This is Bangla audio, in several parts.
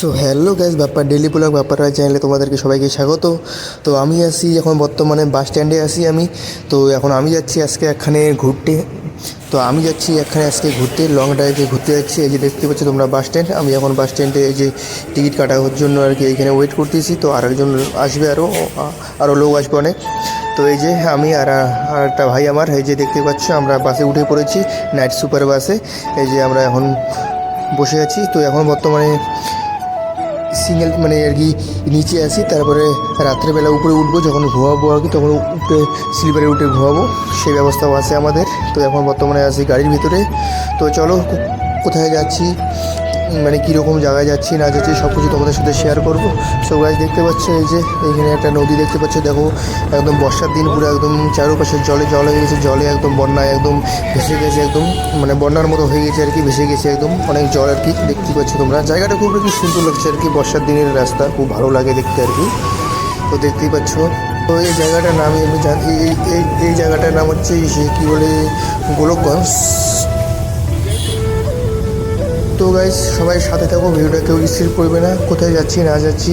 সো হ্যালো গ্যাস ব্যাপার ডেলি ব্লগ ব্যাপারটা চ্যানেলে তোমাদেরকে সবাইকে স্বাগত। তো আমি আসি এখন বর্তমানে বাস স্ট্যান্ডে আসি আমি। তো এখন আমি যাচ্ছি আজকে এখানে ঘুরতে। তো আমি যাচ্ছি এখানে আজকে ঘুরতে লং ড্রাইভে ঘুরতে যাচ্ছি। এই যে দেখতে পাচ্ছ তোমরা বাস স্ট্যান্ড আমি এখন বাস স্ট্যান্ডে এই যে টিকিট কাটার জন্য আর কি এখানে ওয়েট করতেছি। তো আরেকজন আসবে আরও আরও লোক আসবে অনেক। তো এই যে আমি আর একটা ভাই আমার, এই যে দেখতে পাচ্ছ আমরা বাসে উঠে পড়েছি নাইট সুপার বাসে এই যে আমরা এখন বসে আছি। তো এখন বর্তমানে সিঙ্গেল মানে আর কি নিচে আসি, তারপরে রাত্রেবেলা উপরে উঠবো, যখন ঘুমাবো আর কি, তখন উঠে স্লিপারে উঠে ঘুমাবো, সেই ব্যবস্থাও আছে আমাদের। তো এখন বর্তমানে আছি গাড়ির ভিতরে। তো চলো, কোথায় যাচ্ছি? মানে কীরকম জায়গায় যাচ্ছি, না যাচ্ছি সব কিছু তোমাদের সাথে শেয়ার করব। সো গাছ দেখতে পাচ্ছ এই যে, এখানে একটা নদী দেখতে পাচ্ছ, দেখো, একদম বর্ষার দিন, পুরো একদম চারপাশে জলে, জল হয়ে গেছে, জলে একদম বন্যায় একদম ভেসে গেছে, একদম মানে বন্যার মতো হয়ে গেছে আর কি, ভেসে গেছে একদম, অনেক জল আর কি দেখতে পাচ্ছ তোমরা। জায়গাটা খুব কি সুন্দর লাগছে আর কি, বর্ষার দিনের রাস্তা, খুব ভালো লাগে দেখতে আর কি। তো দেখতেই পাচ্ছ, তো এই জায়গাটার নাম আমি জানি, এই এই এই জায়গাটার নাম হচ্ছে সে কী বলে, গোলকগঞ্জ। তো গাইজ সবাই সাথে থাকো, ভিডিওটা কেউ স্থির করবে না, কোথায় যাচ্ছি, না যাচ্ছি,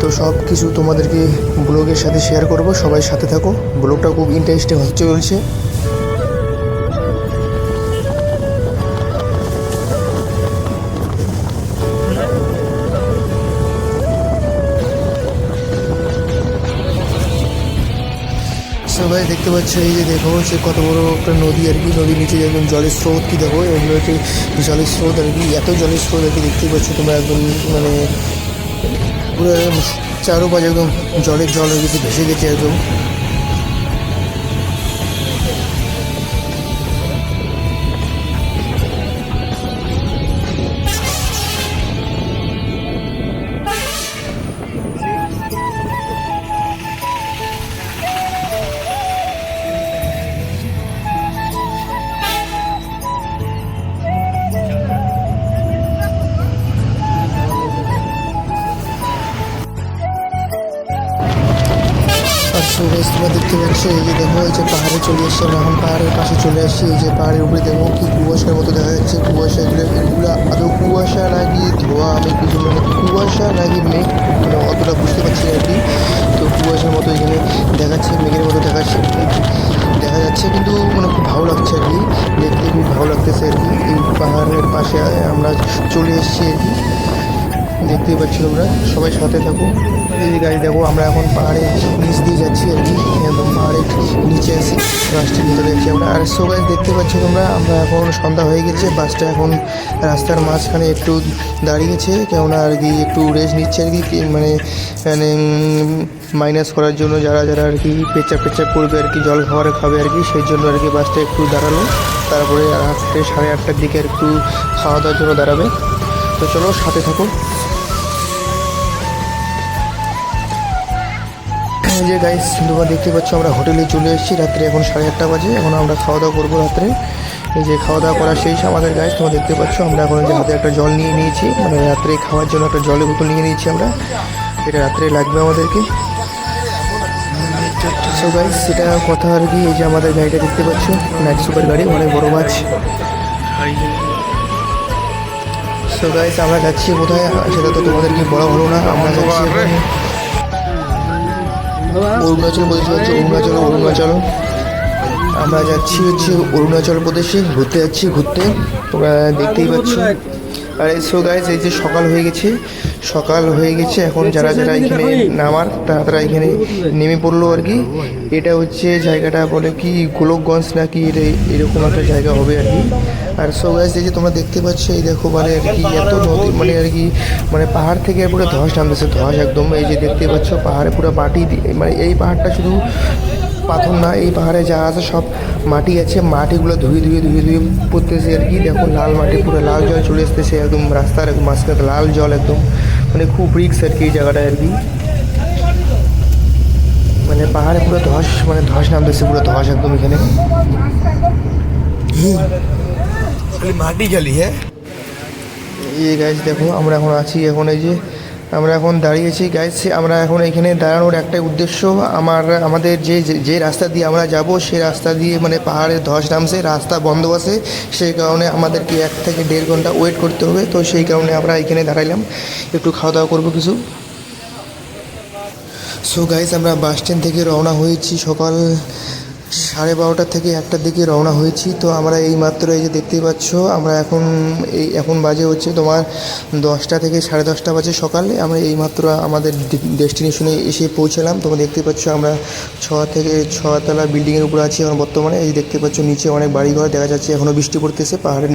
তো সব কিছু তোমাদেরকে ব্লগের সাথে শেয়ার করব, সবাই সাথে থাকো, ব্লগটা খুব ইন্টারেস্টিং হচ্ছে চলছে সবাই দেখতে পাচ্ছে, এই যে দেখো, সে কত বড় একটা নদী আর কি। নদীর নিচে একদম জলের স্রোত কি দেখো, এগুলো হচ্ছে জলের স্রোত আর কি। এত জলের স্রোত আর কি দেখতেই পাচ্ছ তোমরা একদম মানে পুরো চারোপাশে একদম জলের জল হয়ে গেছে, ভেসে গেছে একদম। তোমরা দেখতে পাচ্ছ, এই যে দেখো, এই যে পাহাড়ে চলে এসছে এখন। পাহাড়ের পাশে চলে আসছি, এই যে পাহাড়ের উপরে দেখো কি কুয়াশার মতো দেখা যাচ্ছে। কুয়াশা এগুলো এগুলো আদৌ কুয়াশা নাকি ধোয়া? আমি কিছু মানে কুয়াশা নাকি মেঘ? মানে অতটা বুঝতে পারছি আর কি। তো কুয়াশার মতো এখানে দেখাচ্ছে, মেঘের মতো দেখাচ্ছে। দেখা যাচ্ছে কিন্তু মানে খুব ভালো লাগছে আর কি। দেখতে খুব ভালো লাগতেছে আর কি। এই পাহাড়ের পাশে আমরা চলে এসেছি আর কি। দেখতেই পাচ্ছি তোমরা। সবাই সাথে থাকো। এই গাড়ি দেখো, আমরা এখন পাহাড়ে নিচ দিয়ে যাচ্ছি আর কি। পাহাড়ের নিচে আছি বাসটির ভিতরে আছি আমরা। আর সবাই দেখতে পাচ্ছ তোমরা, আমরা এখন সন্ধ্যা হয়ে গেছে। বাসটা এখন রাস্তার মাঝখানে একটু দাঁড়িয়েছে। কেননা আর কি, একটু রেস্ট নিচ্ছে আর কি। মানে মানে মাইনাস করার জন্য যারা যারা আর কি পেচাপ পেচাপ করবে আর কি, জল খাবার খাবে আর কি, সেই জন্য আর কি বাসটা একটু দাঁড়াল। তারপরে রাত্রে সাড়ে আটটার দিকে একটু খাওয়া দাওয়ার জন্য দাঁড়াবে। তো চলো, সাথে থাকো। এই যে গাইস তোমরা দেখতে পাচ্ছ আমরা হোটেলে চলে এসেছি রাত্রে এখন সাড়ে আটটা বাজে এখন আমরা খাওয়া দাওয়া করব রাত্রে। এই যে খাওয়া দাওয়া করা শেষ আমাদের গাইস তোমরা দেখতে পাচ্ছ আমরা এখন যে হাতে একটা জল নিয়ে নিয়েছি মানে রাত্রে খাওয়ার জন্য একটা জলের বোতল নিয়ে নিয়েছি আমরা। এটা রাত্রে লাগবে আমাদেরকে। সো গাইস সেটা কথা আর কি এই যে আমাদের গাড়িটা দেখতে পাচ্ছ নাইট সুপার গাড়ি অনেক বড় মাছ। সো গাইস আমরা যাচ্ছি কোথায় সেটা তো তোমাদেরকে বলা হলো না আমরা যাচ্ছি অরুণাচল প্রদেশ হচ্ছে অরুণাচল অরুণাচল। আমরা যাচ্ছি হচ্ছে অরুণাচল প্রদেশে ঘুরতে যাচ্ছি ঘুরতে। তোমরা দেখতেই পাচ্ছ। আর সো গাইজ এই যে সকাল হয়ে গেছে, সকাল হয়ে গেছে, এখন যারা যারা এখানে নামার, তারা তারা এখানে নেমে পড়ল আর কি। এটা হচ্ছে জায়গাটা বলে কি, গোলকগঞ্জ নাকি এরকম একটা জায়গা হবে আর কি। আর সো গাইজ এই যে তোমরা দেখতে পাচ্ছ, এই দেখো মানে আর কি এত নদী মানে আর কি মানে পাহাড় থেকে পুরো ধস নামতেছে, ধস একদম। এই যে দেখতে পাচ্ছ, পাহাড়ে পুরো মাটি মানে এই পাহাড়টা শুধু পাথর না এই পাহাড়ে যা আছে সব মাটি আছে। মাটিগুলো ধুয়ে ধুয়ে ধুয়ে ধুয়ে পড়তেছে আর কি। দেখো লাল মাটি পুরো লাল জল চলে আসতেছে একদম রাস্তার মাঝখানে লাল জল একদম। মানে খুব রিক্স আর কি এই জায়গাটায় আর কি। মানে পাহাড়ে পুরো ধস মানে ধস নামতেছে পুরো ধস একদম এখানে। খালি মাটি খালি হ্যাঁ? এই গাছ দেখো আমরা এখন আছি এখন এই যে আমরা এখন দাঁড়িয়েছি গাইস আমরা এখন এখানে দাঁড়ানোর একটাই উদ্দেশ্য। আমার, আমাদের যে, যে- রাস্তা দিয়ে আমরা যাব সেই রাস্তা দিয়ে মানে পাহাড়ের ধস নামছে, রাস্তা বন্ধ আছে। সেই কারণে আমাদেরকে এক থেকে দেড় ঘণ্টা ওয়েট করতে হবে। তো সেই কারণে আমরা এখানে দাঁড়াইলাম। একটু খাওয়া দাওয়া করব কিছু। সো গাইস আমরা বাস স্ট্যান্ড থেকে রওনা হয়েছি সকাল সাড়ে বারোটা থেকে একটার দিকে রওনা হয়েছি। তো আমরা এই মাত্র এই যে দেখতেই পাচ্ছ, আমরা এখন এই, এখন বাজে হচ্ছে তোমার দশটা থেকে সাড়ে দশটা বাজে সকালে। আমরা এই মাত্র আমাদের ডেস্টিনেশনে এসে পৌঁছালাম। তোমরা দেখতে পাচ্ছ আমরা ছ থেকে ছতলা বিল্ডিংয়ের উপরে আছি এখন বর্তমানে। এই দেখতে পাচ্ছ, নিচে অনেক বাড়িঘর, দেখা যাচ্ছে এখনও বৃষ্টি পড়তেছে, পাহাড়ের